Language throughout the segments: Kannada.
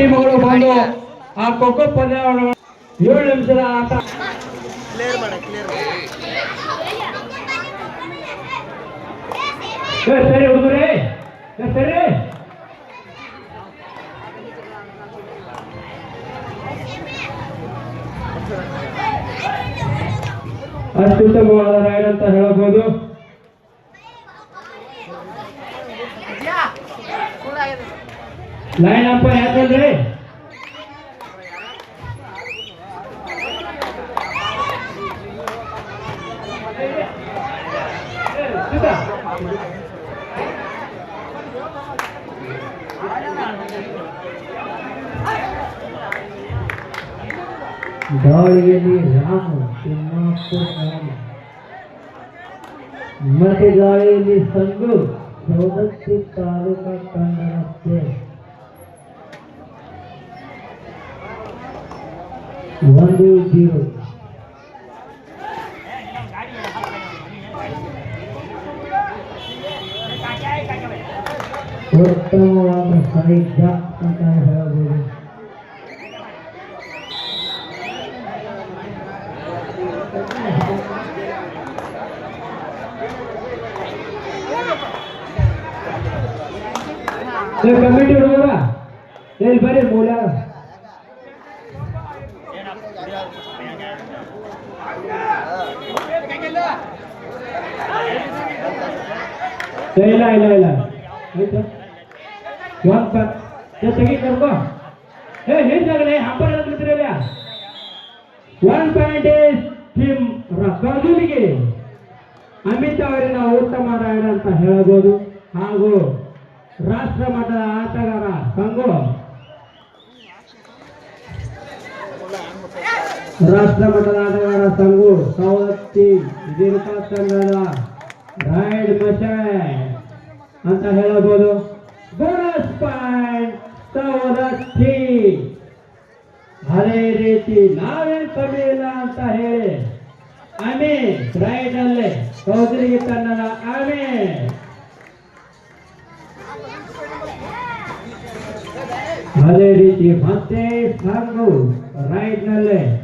ಟೀಮ್ಗಳು ಬಂದು ಆ ಖೋಖೋ ಪಂದ್ಯಾವಳಿ ಏಳು ನಿಮಿಷದ ಆಟ. ಸರಿ ಹುಡುಗರೇ ಸರಿ. ಅತ್ಯುತ್ತಮವಾದ ರೈಡ್ ಅಂತ ಹೇಳಬಹುದು. लाइन आपको याद चल रहे मत जाए संग सौदत्य तारों का कंगन से ಒಂದು ಜೀರೋ ಉತ್ತಮವಾದ ಸಾಹಿತ್ಯ ಅಂತ ಹೇಳಬಹುದು ಕಮಿಟಿ ಹುಡುಗರ ಎಲ್ಲಿ ಬರ್ರಿ ಮೂಲ ಇಲ್ಲ ಇಲ್ಲ ಇಲ್ಲ. ಆಯ್ತು. ಒಂದ್ ಪ- ಏ, ತೆಗಿ, ಕರ್ಕೋ. ಏ ಹಿಂದಾಗಲೇ ಹಬ್ಬರ ಬಿಡ್ತಿರಲ್ಲ ಒನ್ ಪಾಯಿಂಟ್ ಟೀಮ್ ರಸೂಲಿಗೆ ಅಮಿತ್ ಅವರಿನ ಉತ್ತಮ ರಾಯಣ ಅಂತ ಹೇಳಬಹುದು. ಹಾಗೂ ರಾಷ್ಟ್ರ ಮಟ್ಟದ ಆಟಗಾರ ಸಂಘು. ರಾಷ್ಟ್ರ ಮಟ್ಟದ ಆಟಗಾರ ಸಂಘು ಸವದತ್ತಿ ದೀರ್ಘ ಸಂಘದ ರೈಡ್ ಮಚಾಯ್ ಅಂತ ಹೇಳಬಹುದು ಬೋನಸ್ ಪಾಯಿಂಟ್ ಸವದತ್ತಿ ಅದೇ ರೀತಿ ನಾವೇನ್ ಇಲ್ಲ ಅಂತ ಹೇಳಿ. ಆಮೆ ರೈಡ್ ಅಲ್ಲೇ. ಸಹೋದರಿಗೆ ತಂಡದ ಆಮೆ ಅದೇ ರೀತಿ ಮತ್ತೆ ಸಂಘು ರೈಡ್ ನಲ್ಲೇ.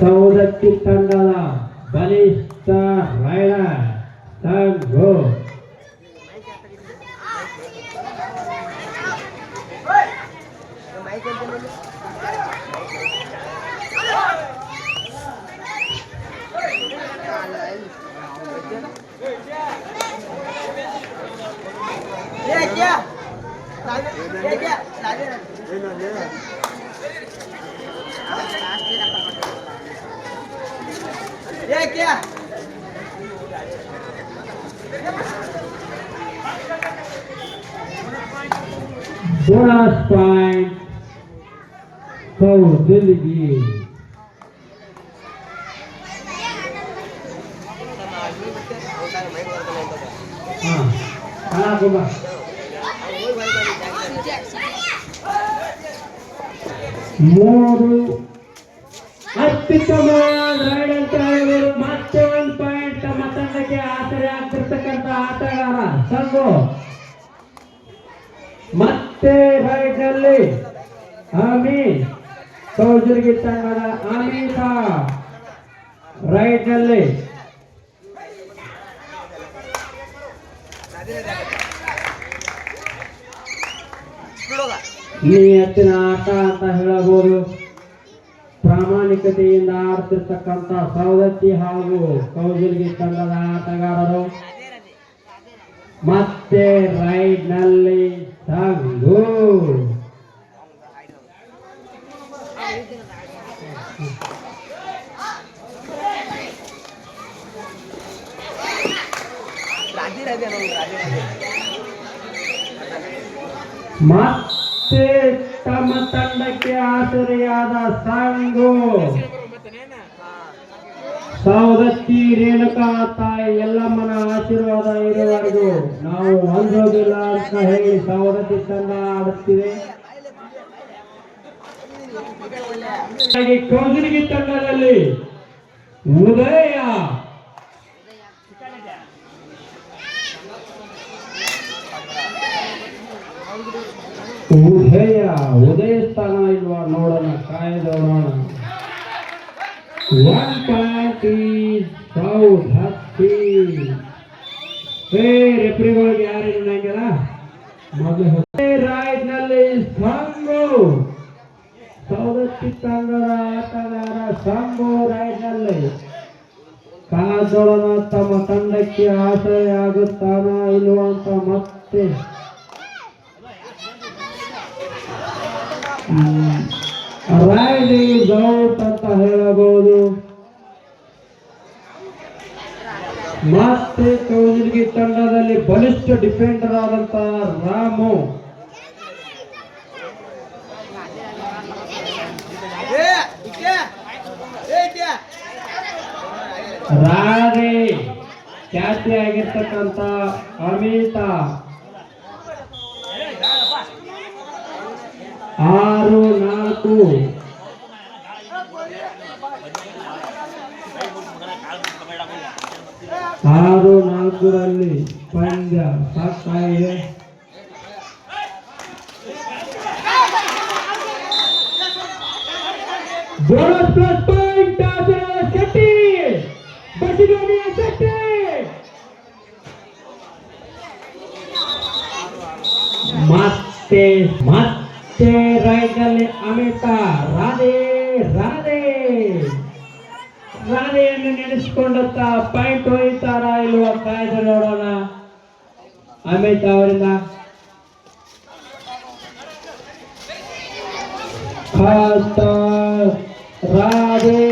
ಸೌದತ್ತಿ ತಂಡದ ಬಲಿಷ್ಠ ರೈಡರ್ ಸಂಘು Yeah, yeah. Yeah, yeah. Yeah, yeah. ये क्या? बोनस पॉइंट कौशलगी हाँ खाना कुमार ಮೂರು ಅತ್ಯುತ್ತಮ ರೈಡ್ ಅಂತ ಹೇಳಿದ್ರು ಮತ್ತೆ ಒಂದು ಪಾಯಿಂಟ್ ತಮ್ಮ ತಂಡಕ್ಕೆ ಆಸರೆ ಆಗ್ತಿರ್ತಕ್ಕಂಥ ಆಟಗಾರ ಸಂಗು ಮತ್ತೆ ರೈಡ್ನಲ್ಲಿ ಆಮಿ ಕೌಜರ್ಗಿ ತಂಡದ ಅಮಿತಾ ರೈಡ್ನಲ್ಲಿ ನಿಯತ್ತಿನ ಆಟ ಅಂತ ಹೇಳಬಹುದು. ಪ್ರಾಮಾಣಿಕತೆಯಿಂದ ಆಡ್ತಿರ್ತಕ್ಕಂಥ ಸವದತ್ತಿ ಹಾಗೂ ಕೌಜಲ್ಗಿ ತಂಡದ ಆಟಗಾರರು ಮತ್ತೆ ರೈಡ್ನಲ್ಲಿ ತಂದು ಮತ್ತೆ ಸವದತ್ತಿ ರೇಣುಕಾ ತಾಯಿ ಎಲ್ಲಮ್ಮನ ಆಶೀರ್ವಾದ ಇರುವವರೆಗೂ ನಾವು ಹೊಂದೋದಿಲ್ಲ ಅಂತ ಹೇಳಿ ಸವದತ್ತಿ ತಂಡ ಆಡುತ್ತಿದೆ. ಹಾಗೆ ಕೌಜುಲಿಗಿ ತಂಡದಲ್ಲಿ ಉದಯ. ಉದಯ. ಉದಯ ಸ್ಥಾನ ಇಲ್ವಾ ನೋಡೋಣ, ಕಾಯ್ದೋಣ. ಒನ್ ತಾವು ಸೌತ್ ಹೇ ರೆಫ್ರಿಗಳಿಗೆ ಯಾರು ಇರಂಗಿಲ್ಲ ಮೊದಲು ರೈಟ್ನಲ್ಲಿ ಸಂಗು ಸೌದತ್ತಿ ತಂಡದ ಆಟಗಾರ ಸಂಗು ರೈಟ್ನಲ್ಲಿ ಕಾದೋಳನ ತಮ್ಮ ತಂಡಕ್ಕೆ ಆಶ್ರಯ ಆಗುತ್ತಾನ ಇಲ್ವಾ ಅಂತ ಮತ್ತೆ ರೈಡ್ ಈಸ್ ಔಟ್ ಅಂತ ಹೇಳಬಹುದು ಮತ್ತೆ ಕೌಜಲ್ಗಿ ತಂಡದಲ್ಲಿ ಬಲಿಷ್ಠ ಡಿಫೆಂಡರ್ ಆದಂತ ರಾಮು. ರಾಧೆ ಖ್ಯಾತಿ ಆಗಿರ್ತಕ್ಕಂಥ ಅಮಿತಾ. ಆರು ನಾಲ್ಕು. ಆರು ನಾಲ್ಕರಲ್ಲಿ ಪಂದ್ಯ ಸಾಕಾಗಿದೆ ಬೋನಸ್ ಪ್ಲಸ್ ಪಾಯಿಂಟ್ ಶೆಟ್ಟಿ ಬಸಿಡೋನಿಯ ಶೆಟ್ಟಿ ಮತ್ತೆ ಮತ್ತೆ ರೈಟ್ನಲ್ಲಿ ಅಮಿತಾ ರಾಧೆ ರಾಧೆ ರಾಧೆಯನ್ನು ನೆನೆಸಿಕೊಂಡತ್ತ ಪಾಯಿಂಟ್ ಹೊಯ್ತಾರ ಇಲ್ವಾ ಕಾಯ್ದು ನೋಡೋಣ. ಅಮಿತ್ ಅವರಿಂದ. ರಾಧೆ.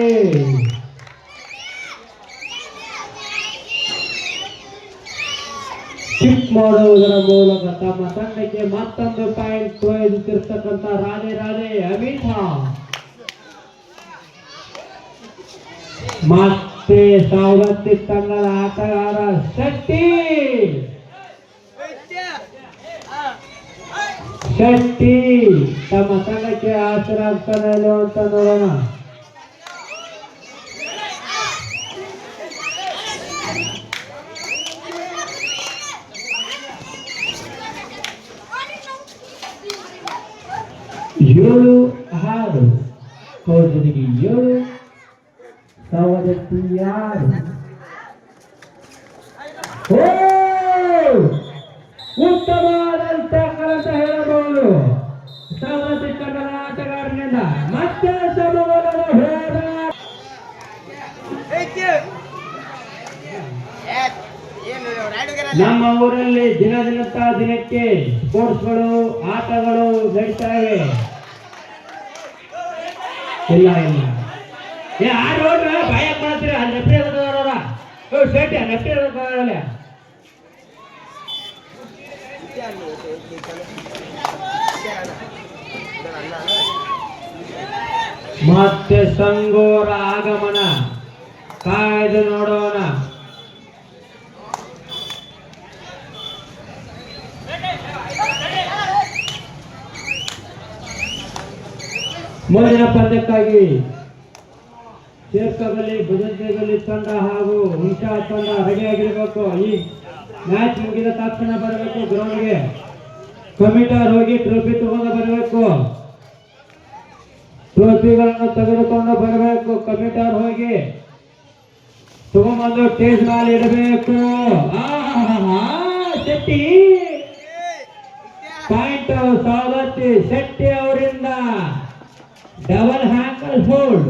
ಕಿಕ್ ಮಾಡುವುದರ ಮೂಲಕ ತಮ್ಮ ತಂಡಕ್ಕೆ ಮತ್ತೊಂದು ಪಾಯಿಂಟ್ ಒಯ್ದುತ್ತಿರ್ತಕ್ಕಂಥ ರಾಧೆ ರಾಧೆ, ಅಮಿತಾ. ಮತ್ತೆ ಸವಲತ್ತಿ ತಂಡದ ಆಟಗಾರ ಶೆಟ್ಟಿ. ಶೆಟ್ಟಿ ತಮ್ಮ ತಂಡಕ್ಕೆ ಆಸರ ಆಗ್ತಾನೆ ಇಲ್ವೋ ಅಂತ ನೋಡೋಣ. ಏಳು ಆರು. ಕೌಜನಿಗೆ ಏಳು. ಓ! ಉತ್ತಮವಾದಂತ ಕಲಸ ಹೇಳಬಹುದು. ಸಾಮಾಜಿಕ ತಂಡದ ಆಟಗಾರನಿಂದ ಮತ್ತೆ ಇಕ್ಕೆ ಏ ನಮ್ಮ ಊರಲ್ಲಿ ದಿನ ದಿನತ್ತ ದಿನಕ್ಕೆ ಸ್ಪೋರ್ಟ್ಸ್ಗಳು ಆಟಗಳು ನಡೀತಾ ಇವೆ. ಇಲ್ಲ ಇಲ್ಲ. ಏ ಆಡ್ ನೋಡ್ರ ಭಯ ಮಾಡ್ತೀರ ಅಲ್ಲಿ ನೆಪ್ಪಿ ಅದರ ಓ, ಶೆಟ್ಟಿ ಮತ್ತೆ ಸಂಗೋರ ಆಗಮನ. ಕಾಯ್ದು ನೋಡೋಣ. ಮುಂದಿನ ಪಂದ್ಯಕ್ಕಾಗಿ ಸೇರ್ಕಗಲ್ಲಿ ಭದ್ರತೆಯಲ್ಲಿ ತಂಡ ಹಾಗೂ ಹುಂಚಾ ತಂಡ ಆಗಿರಬೇಕು ಈ ಮ್ಯಾಚ್ ಮುಗಿದ ತಕ್ಷಣ ಬರಬೇಕು ಗ್ರೌಂಡ್ಗೆ ಕಮಿಟರ್ ಹೋಗಿ ಟ್ರೋಫಿ ತಗೊಂಡು ಬರಬೇಕು. ಟ್ರೋಫಿಗಳನ್ನು ತೆಗೆದುಕೊಂಡು ಬರಬೇಕು ಕಮಿಟರ್ ಹೋಗಿ ತಗೊಂಡ್ಬಂದು ಟೇಸ್ ಮೇಲೆ ಇಡಬೇಕು. ಶೆಟ್ಟಿ. ಪಾಯಿಂಟ್ ಸವದತ್ತಿ ಶೆಟ್ಟಿ ಅವರಿಂದ. ಡಬಲ್ ಹ್ಯಾಂಕಲ್ ಹೋಲ್ಡ್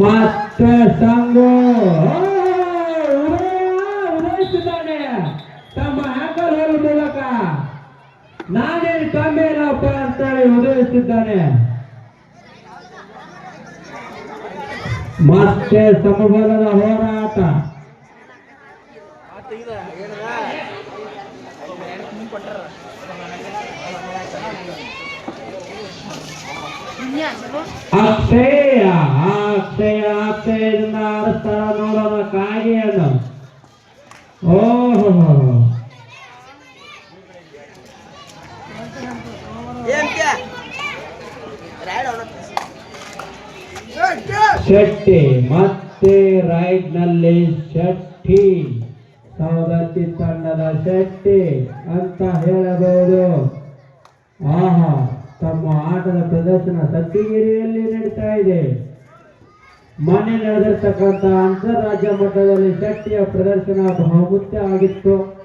ಮತ್ತೆ ಸಂಗು ಉದಯಿಸಿದ್ದಾನೆ ತಮ್ಮ ಹೋಲ್ ಮೂಲಕ ನಾನೇನು ಕಮ್ಮಿ ಅಂತ ಅಂತೇಳಿ ಉದಯಿಸಿದ್ದಾನೆ ಮತ್ತೆ ಸಮಬಲದ ಹೋರಾಟ ಆತ ಶೆಟ್ಟಿ, ಮತ್ತೆ ರೈಟ್ನಲ್ಲಿ ಶೆಟ್ಟಿ. ಸವದತ್ತಿ ತಂಡದ ಶೆಟ್ಟಿ ಅಂತ ಹೇಳಬಹುದು. ಆಹಾ, ತಮ್ಮ ಆಟದ ಪ್ರದರ್ಶನ ಸತ್ತಿಗಿರಿಯಲ್ಲಿ ನಡೀತಾ ಇದೆ. ಮೊನ್ನೆ ನಡೆದಿರ್ತಕ್ಕಂಥ ಅಂತಾರಾಜ್ಯ ಮಟ್ಟದಲ್ಲಿ ಶೆಟ್ಟಿಯ ಪ್ರದರ್ಶನ ಬಹುಮುಖ್ಯ ಆಗಿತ್ತು.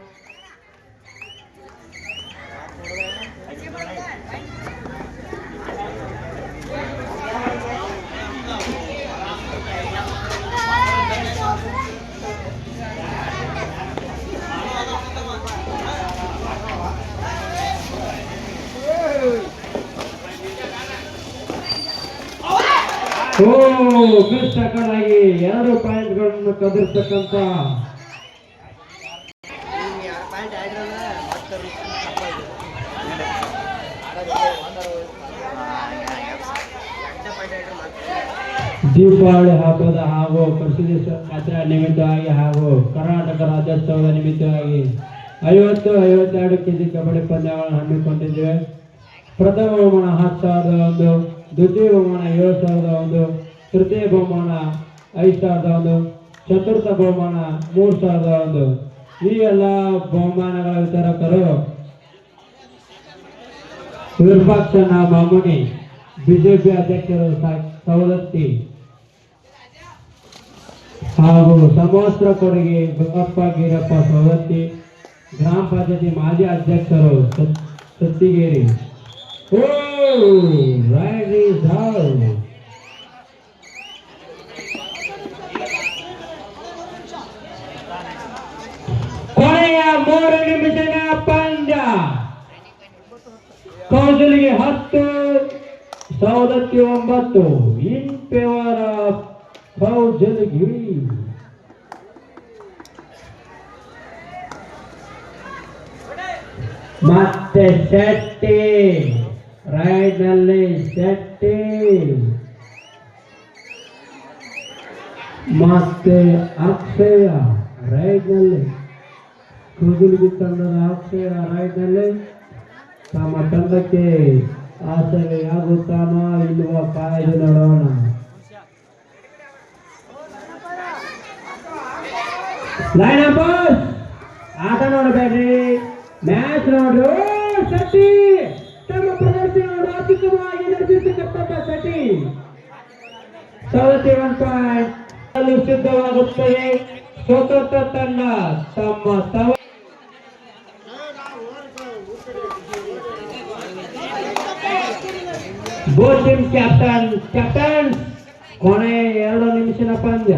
ಓ ಆಗಿ ಎರಡು ಪಾಯಿಂಟ್ಗಳನ್ನು ದೀಪಾವಳಿ ಹಬ್ಬದ ಹಾಗೂ ಪ್ರಸಿದ್ಧ ಜಾತ್ರೆ ನಿಮಿತ್ತವಾಗಿ ಹಾಗೂ ಕರ್ನಾಟಕ ರಾಜ್ಯೋತ್ಸವದ ನಿಮಿತ್ತವಾಗಿ ಐವತ್ತು, ಐವತ್ತೆರಡು ಕೆಜಿ ಕಬಡ್ಡಿ ಪಂದ್ಯಗಳನ್ನು ಹಮ್ಮಿಕೊಂಡಿದ್ದೇವೆ. ಪ್ರಥಮ ಹತ್ತು ಸಾವಿರದ ಒಂದು ದ್ವಿತೀಯ ಬಹುಮಾನ ಏಳು ಸಾವಿರದ ಒಂದು, ತೃತೀಯ ಬಹುಮಾನ, ಐದು ಸಾವಿರದ ಒಂದು, ಚತುರ್ಥ ಬಹುಮಾನ, ಮೂರು ಸಾವಿರದ ಒಂದು. ಈ ಎಲ್ಲ ಬಹುಮಾನಗಳ ವಿತರಕರು ವಿರೂಪಾಕ್ಷನ ಮಾಮುನಿ ಬಿಜೆಪಿ ಅಧ್ಯಕ್ಷರು ಸವದತ್ತಿ ಹಾಗೂ ಸಮವಸ್ತ್ರ ಕೊಡುಗೆ ಬಸಪ್ಪ ಗೀರಪ್ಪ ಸವದತ್ತಿ, ಗ್ರಾಮ ಪಂಚಾಯತಿ ಮಾಜಿ ಅಧ್ಯಕ್ಷರು ಸತ್- Sattigeri. Oh right is out. ಕೊನೆಯ ಮೂರು ನಿಮಿಷದ ಪಂದ್ಯ ಕೌಸಲಿಗೆ ಹತ್ತು ಸೌದತ್ತಿ ಒಂಬತ್ತು ಇನ್ ಫೇವರ್ ಆಫ್ ಕೌಸಲಗಿರಿ ಮತ್ತೆ ಶೆಟ್ಟಿ ರೈಟ್ನಲ್ಲಿ ಶೆಟ್ಟಿ ಮತ್ತೆ ಅಕ್ಷಯ ರೈಟ್ನಲ್ಲಿ ಕೂದಲಿಗೆ ತಂಡದ ಅಕ್ಷಯ ರೈಟ್ನಲ್ಲಿ ತಮ್ಮ ತಂಡಕ್ಕೆ ಆಸರೆಯಾಗುತ್ತಾನೋ ಇಲ್ವೋ ಕಾಯ್ದು ನೋಡೋಣ ಲೈನ್ ಬಾಸ್ ಆಟ ನೋಡಬೇಡ್ರಿ ಮ್ಯಾಚ್ ನೋಡ್ರಿ ಓ, ಶೆಟ್ಟಿ ತಮ್ಮ ಪ್ರದರ್ಶನವನ್ನು ಅತ್ಯುತ್ತಮವಾಗಿ ನಡೆಸಿರ್ತಕ್ಕಂಥ ಶೆಟ್ಟಿ ಸೆವೆಂಟಿ ಒನ್ ಪಾಯಿಂಟ್ ಅಲ್ಲಿ ಸಿದ್ಧವಾಗುತ್ತದೆ ಸ್ವತಂತ್ರ ತಂಡ ತಮ್ಮ ಸವ ಬೋತ್ ಟೀಮ್ ಕ್ಯಾಪ್ಟನ್ ಕ್ಯಾಪ್ಟನ್ ಕೊನೆ ಎರಡು ನಿಮಿಷದ ಪಂದ್ಯ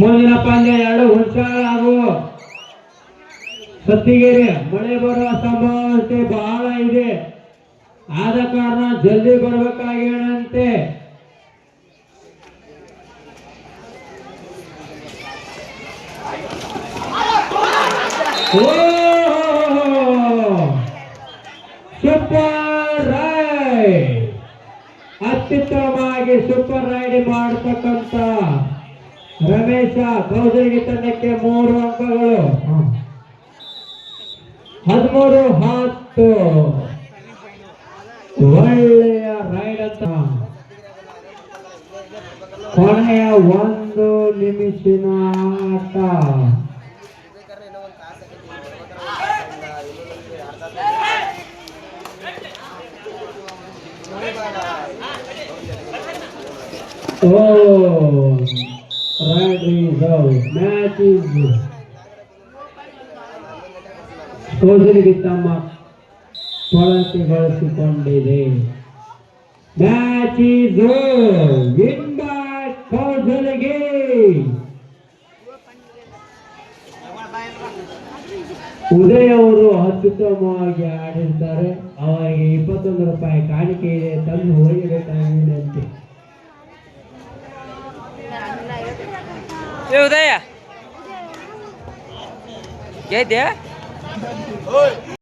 ಮುಂದಿನ ಪಂದ್ಯ ಎರಡು ಹುಂಚಾಳ ಸತ್ತಿಗೆರೆ ಮಳೆ ಬರುವ ಸಂಭವತೆ ಬಹಳ ಇದೆ. ಆದ ಕಾರಣ ಜಲ್ದಿ ಬರಬೇಕಾಗಿರಂತೆ ಸೂಪರ್ ರೈಡ್. ಅತ್ಯುತ್ತಮವಾಗಿ ಸೂಪರ್ ರೈಡ್ ಮಾಡತಕ್ಕಂತ ರಮೇಶ ಕೌಸಲಿಗೆ ತಂಡಕ್ಕೆ ಮೂರು ಅಂಕಗಳು. ಹದಿಮೂರು ಹತ್ತು. ಒಳ್ಳೆಯ ರೈಡ್ ಅಂತ. ಕೊನೆಯ ಒಂದು ನಿಮಿಷಿನ ಆಟ. Oh, right result. Match is ಸೋದರಿಗೆ ತಮ್ಮ ಬಳಸಿಕೊಂಡಿದೆ. ಮ್ಯಾಚ್ ಈಸ್ ವಿನ್ ಬೈ ಕೌಸಲಿಗೆ ಉದಯ್ ಅವರು ಅತ್ಯುತ್ತಮವಾಗಿ ಆಡಿರ್ತಾರೆ ಅವರಿಗೆ ಇಪ್ಪತ್ತೊಂದು ರೂಪಾಯಿ ಕಾಣಿಕೆ ಇದೆ. ತಂದು ಹೋಗಬೇಕಾಗಿದೆ ಅಂತೆ. ಏ ಉದಯ ಗೆದ್ದೆ